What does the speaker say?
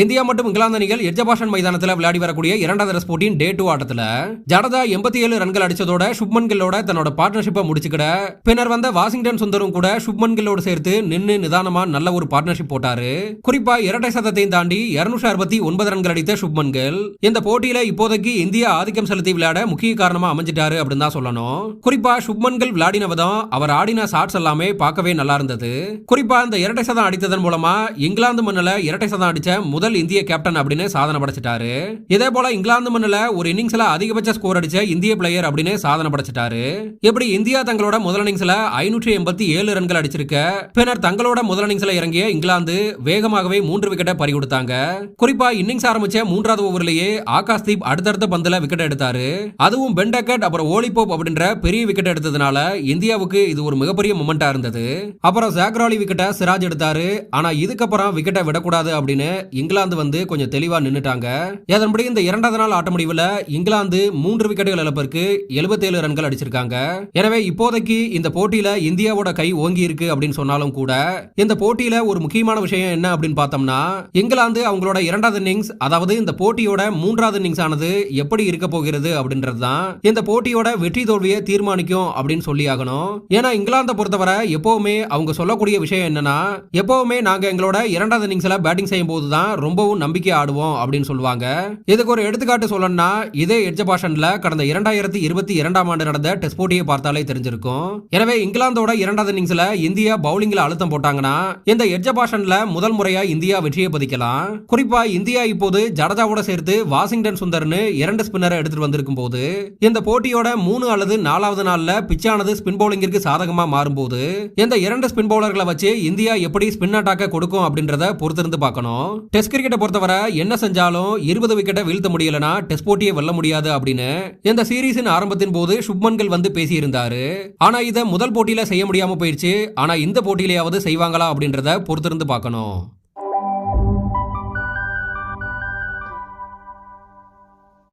India மற்றும் இங்கிலாந்து அணிகள் எஜபாஷன் மைதானத்தில் விளையாடி வரக்கூடிய இரண்டாவது டெஸ்ட் போட்டியின் டே டூ ஆட்டத்தில் ஜடதா எண்பத்தி ஏழு ரன்கள் அடிச்சதோட சுப்மன் கில்லோட தன்னோட பார்ட்னர்ஷிப்பை முடிச்சுக்கிட பின்னர் வந்த வாஷிங்டன் சுந்தரும் கூட சுப்மன் கில்லோடு சேர்த்து நின்னு நிதானமா நல்ல ஒரு பார்ட்னர்ஷிப் போட்டாரு. குறிப்பா இரட்டை சதத்தையும் தாண்டி இருநூற்றி அறுபத்தி ஒன்பது ரன்கள் அடித்த சுப்மன் கில் இந்த போட்டியில இப்போதைக்கு இந்தியா ஆதிக்கம் செலுத்தி விளையாட முக்கிய காரணமா அமைஞ்சிட்டாரு அப்படின்னு தான் சொல்லணும். குறிப்பா சுப்மன் கில் விளையாடினவதான் அவர் ஆடின ஷாட்ஸ் எல்லாமே பார்க்கவே நல்லா இருந்தது. குறிப்பா இந்த இரட்டை சதம் அடித்ததன் மூலமா இங்கிலாந்து மண்ணில் இரட்டை சதம் அடிச்ச முதல் இந்திய கேப்டன் அப்படின்னு சாதனை படைச்சிட்டாரு. இதே போல இங்கிலாந்து மண்ணில் ஒரு இன்னிங்ஸ்ல அதிகபட்ச ஸ்கோர் அடிச்ச இந்திய பிளேயர் அப்படின்னு சாதனை படைச்சிட்டாரு. இப்படி இந்தியா தங்களோட முதல் இன்னிங்ஸ்ல ஐநூற்றி எண்பத்தி ஏழு ரன்கள் அடிச்சிருக்க பின்னர் தங்களோட முதல் இன்னிங்ஸ்ல இறங்கிய இங்கிலாந்து வேகமாகவே மூன்று விக்கெட்டை பறி கொடுத்தாங்க. குறிப்பா இன்னிங்ஸ் ஆரம்பிச்ச மூன்றாவது ஓவர்லயே ஆகாஷ் தீப் அடுத்தடுத்த பந்துல விக்கெட் எடுத்தாரு. அதுவும் பெண்டக்கட் அப்புறம் ஓலிபோப் அப்படின்ற பெரிய விக்கெட் எடுத்ததுனால இந்தியாவுக்கு இது ஒரு மிகப்பெரிய மொமெண்டா இருந்தது. அப்புறம் ஜாக்ராலி விக்கெட்டை சிராஜ் எடுத்தாரு. ஆனா இதுக்கப்புறம் விக்கெட்டை விடக்கூடாது அப்படின்னு இங்கிலாந்து இங்கிலாந்து வந்து கொஞ்சம் தெளிவா நின்னுட்டாங்க. அதன்படி இந்த இரண்டாவது நாள் ஆட்ட முடிவுல இங்கிலாந்து மூன்று விக்கெட்டுகள் இழப்பிற்கு 77 ரன்கள் அடிச்சிருக்காங்க. எனவே இப்போதைக்கு இந்த போட்டியில இந்தியாவோட கை ஓங்கி இருக்கு அப்படின்னு சொன்னாலும் கூட இந்த போட்டியில ஒரு முக்கியமான விஷயம் என்ன அப்படின்னு பார்த்தோம்னா இங்கிலாந்து அவங்களோட இரண்டாவது இன்னிங்ஸ் அதாவது இந்த போட்டியோட மூன்றாவது இன்னிங்ஸ் ஆனது எப்படி இருக்க போகிறது அப்படின்றது தான் இந்த போட்டியோட வெற்றி தோல்வியை தீர்மானிக்கும் அப்படின்னு சொல்லி ஆகணும். ஏன்னா இங்கிலாந்தை பொறுத்தவரை எப்பவுமே அவங்க சொல்லக்கூடிய விஷயம் என்னன்னா எப்பவுமே நாங்க எங்களோட இரண்டாவது இன்னிங்ஸ்ல பேட்டிங் செய்யும் போது தான் ரொம்பவும் நம்பிக்கை ஆடுவோம் அப்படின்னு சொல்லுவாங்க. இதுக்கு ஒரு எடுத்துக்காட்டு சொல்லணும்னா இதே எட்ஜபாஷன்ல கடந்த இரண்டாயிரத்தி இருபத்தி இரண்டாம் ஆண்டு நடந்த டெஸ்ட் போட்டியை பார்த்தாலே தெரிஞ்சிருக்கும். எனவே இங்கிலாந்தோட இரண்டாவது இன்னிங்ஸ்ல இந்தியா பவுலிங்ல அழுத்தம் போட்டாங்கன்னா இந்த எட்ஜபாஷன்ல முதல் முறையா இந்தியா வெற்றியை பதிக்கலாம் குறிப்பா இந்தியா இப்போது ஜடேஜாவோட சேர்த்து வாஷிங்டன் சுந்தர்னு இரண்டு ஸ்பின்னரை எடுத்துட்டு வந்திருக்கும் போது இந்த போட்டியோட மூணு அல்லது நாலாவது நாள்ல பிச்சானது ஸ்பின் பவுலிங்கிற்கு சாதகமா மாறும்போது இந்த இரண்டு ஸ்பின் பவுலர்களை வச்சு இந்தியா எப்படி ஸ்பின் அட்டாக்க கொடுக்கும் அப்படின்றத பொறுத்திருந்து பார்க்கணும். டெஸ்ட் கிரிக்கெட்டை பொறுத்தவரை என்ன செஞ்சாலும் இருபது விக்கெட்டை வீழ்த்த முடியலனா டெஸ்ட் போட்டியை வெல்ல முடியாது அப்படின்னு இந்த சீரீஸின் ஆரம்பத்தின் போது சுப்மன்கள் வந்து பேசியிருந்தாரு. ஆனா இதை முதல் போட்டியில செய்ய முடியாம போயிடுச்சு ஆனா இந்த போட்டியிலேயாவது செய்வாங்களா அப்படின்றத பொறுத்திருந்து பார்க்கணும்.